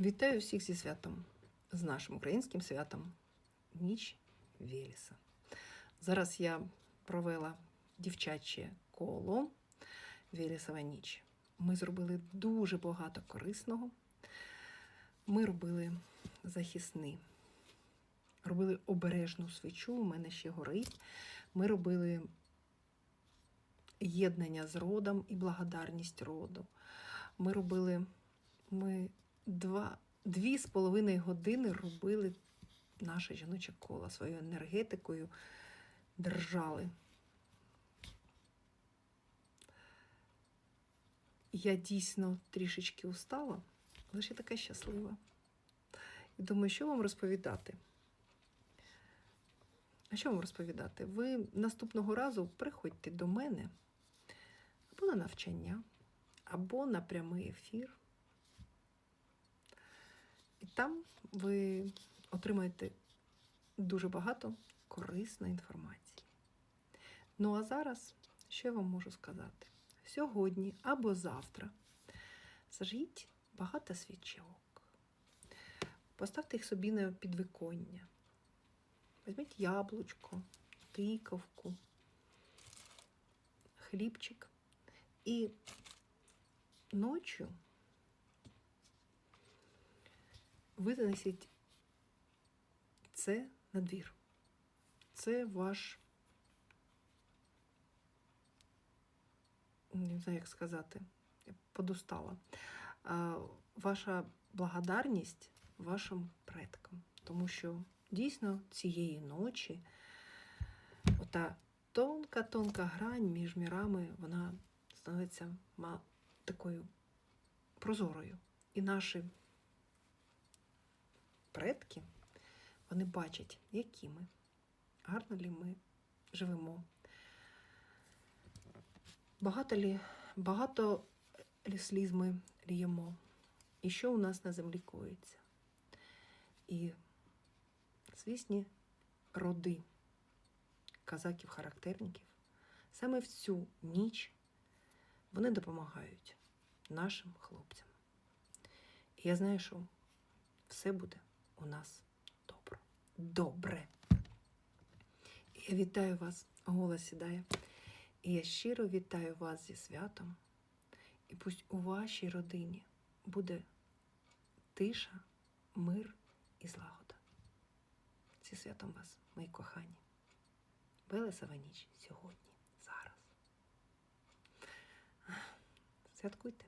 Вітаю всіх зі святом, з нашим українським святом Ніч Веліса. Зараз я провела дівчаче коло Велісова ніч. Ми зробили дуже багато корисного. Ми робили захисний, робили обережну свічу, у мене ще горить. Ми робили єднання з родом і благодарність роду. Ми робили ми два, дві з половиною години робили наше жіноче коло своєю енергетикою, держали. Я дійсно трішечки устала, але ще така щаслива. І думаю, що вам розповідати? А що вам розповідати? Ви наступного разу приходьте до мене або на навчання, або на прямий ефір. І там ви отримаєте дуже багато корисної інформації. Ну а зараз, що я вам можу сказати? Сьогодні або завтра зажгіть багато свічок. Поставте їх собі на підвиконня. Візьміть яблучко, тиковку, хлібчик. І ночі ви занесіть це на двір. Це ваш, не знаю, як сказати, я подустала. Ваша благодарність вашим предкам. Тому що дійсно цієї ночі ота тонка-тонка грань між мірами, вона становиться такою прозорою. І наші предки, вони бачать, які ми, гарно лі ми живемо. Багато лі, багато лі сліз ми ліємо, і що у нас на землі коїться. І звісні роди казаків-характерників саме в цю ніч вони допомагають нашим хлопцям. І я знаю, що все буде у нас добре. Добре. Я вітаю вас, голос сідає. І я щиро вітаю вас зі святом. І пусть у вашій родині буде тиша, мир і злагода. Зі святом вас, мої кохані. Велесова ніч сьогодні, зараз. Святкуйте.